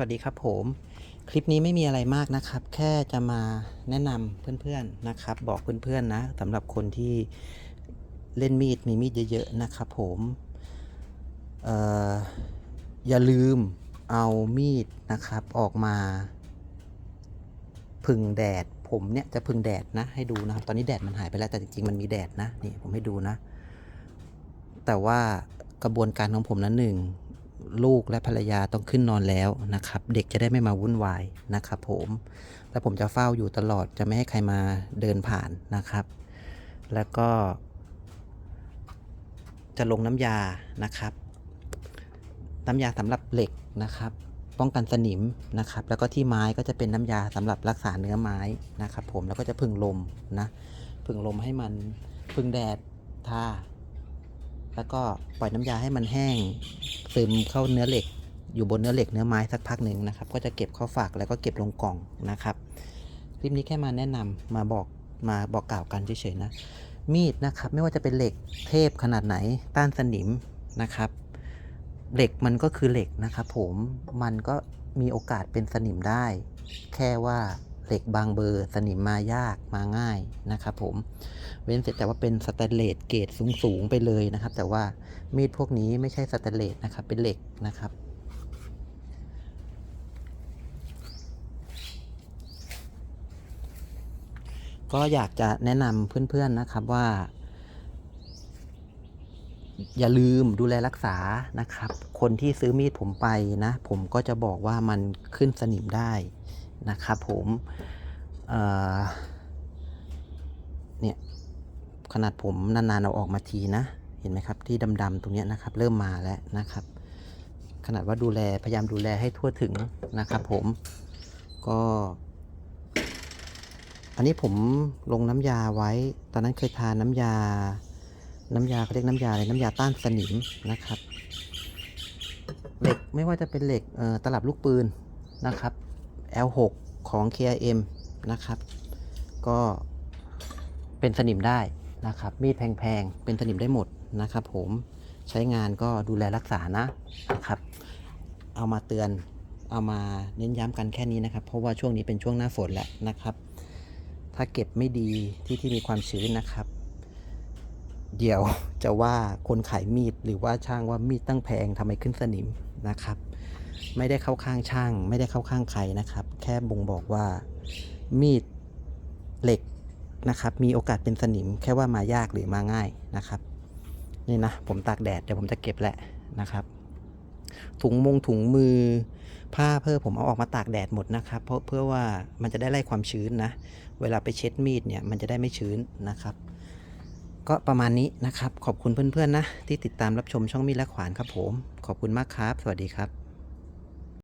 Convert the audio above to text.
วัสดีครับผม คลิปนี้ไม่มีอะไรมากนะครับ แค่จะมาแนะนำเพื่อนๆนะครับ บอกเพื่อนๆนะสำหรับคนที่เล่นมีดมีมีดเยอะๆนะครับผมเอ่ออย่าลืมเอามีดนะครับออกมาพึ่งแดด ผมเนี่ยจะพึ่งแดดนะ ให้ดูนะครับ ตอนนี้แดดมันหายไปแล้วแต่จริงๆมันมีแดดนะนี่ผมให้ดูนะ แต่ว่ากระบวนการของผมนั้นหนึ่ง ลูกและภรรยาต้องขึ้นนอนแล้วนะครับ เด็กจะได้ไม่มาวุ่นวายนะครับ ผมแล้วผมจะเฝ้าอยู่ตลอดจะไม่ให้ใครมาเดินผ่านนะครับ แล้วก็ จะลงน้ำยานะครับน้ำยาสำหรับเหล็กนะครับ ป้องกันสนิมนะครับ แล้วก็ที่ไม้ก็จะเป็นน้ำยาสำหรับรักษาเนื้อไม้นะครับ ผมแล้วก็จะพึ่งลมนะพึ่งลมให้มันพึ่งแดดทา แล้วก็ปล่อยน้ำยาให้มันแห้ง ซึมเข้าเนื้อเหล็ก อยู่บนเนื้อเหล็กเนื้อไม้สักพักหนึ่งนะครับ ก็จะเก็บเข้าฝากแล้วก็เก็บลงกล่องนะครับ คลิปนี้แค่มาแนะนำมาบอกมาบอกกล่าวกันเฉยๆนะ มีดนะครับ ไม่ว่าจะเป็นเหล็กเทพขนาดไหนต้านสนิมนะครับ เหล็กมันก็คือเหล็กนะครับ ผมมันก็มีโอกาสเป็นสนิมได้ แค่ว่าเหล็กบางเบอร์สนิมมายากมาง่ายนะครับ ผม ว้นเสร็จแต่ว่าเป็นสแตนเลสเกรดสูงๆไปเลยนะครับ แต่ว่ามีดพวกนี้ไม่ใช่สแตนเลสนะครับ เป็นเหล็กนะครับก็อยากจะแนะนำเพื่อนๆนะครับว่า อย่าลืมดูแลรักษานะครับ คนที่ซื้อมีดผมไปนะ ผมก็จะบอกว่ามันขึ้นสนิมได้นะครับผมเเนี่ย ขนาดผมนานๆเอาออกมาทีนะ เห็นไหมครับที่ดำๆตรงนี้นะครับ เริ่มมาแล้วนะครับ ขนาดว่าดูแลพยายามดูแลให้ทั่วถึงนะครับผมก็ อันนี้ผมลงน้ำยาไว้ ตอนนั้นเคยทานน้ำยา น้ำยาเขาเรียกน้ำยาอะไรน้ำยาต้านสนิมนะครับ เหล็กไม่ว่าจะเป็นเหล็กตลับลูกปืนนะครับ L6 ของ KRM นะครับ ก็เป็นสนิมได้ นะครับมีดแพงๆเป็นสนิมได้หมดนะครับ ผมใช้งานก็ดูแลรักษานะนะครับ เอามาเตือนเอามาเน้นย้ำกันแค่นี้นะครับ เพราะว่าช่วงนี้เป็นช่วงหน้าฝนแหละนะครับ ถ้าเก็บไม่ดีที่ที่มีความชื้นนะครับ เดี๋ยวจะว่าคนขายมีดหรือว่าช่างว่ามีดตั้งแพงทำไมขึ้นสนิมนะครับ ไม่ได้เข้าข้างช่าง ไม่ได้เข้าข้างใครนะครับ แค่บ่งบอกว่ามีดเหล็ก นะครับ มีโอกาสเป็นสนิมแค่ว่ามายากหรือมาง่ายนะครับ นี่นะ ผมตากแดดเดี๋ยวผมจะเก็บแหละนะครับ ถุงมงถุงมือผ้าเพื่อผมเอาออกมาตากแดดหมดนะครับ เพราะเพื่อว่ามันจะได้ไล่ความชื้นนะ เวลาไปเช็ดมีดเนี่ยมันจะได้ไม่ชื้นนะครับ ก็ประมาณนี้นะครับ ขอบคุณเพื่อนๆนะ ที่ติดตามรับชมช่องมีดและขวานครับผม ขอบคุณมากครับ สวัสดีครับ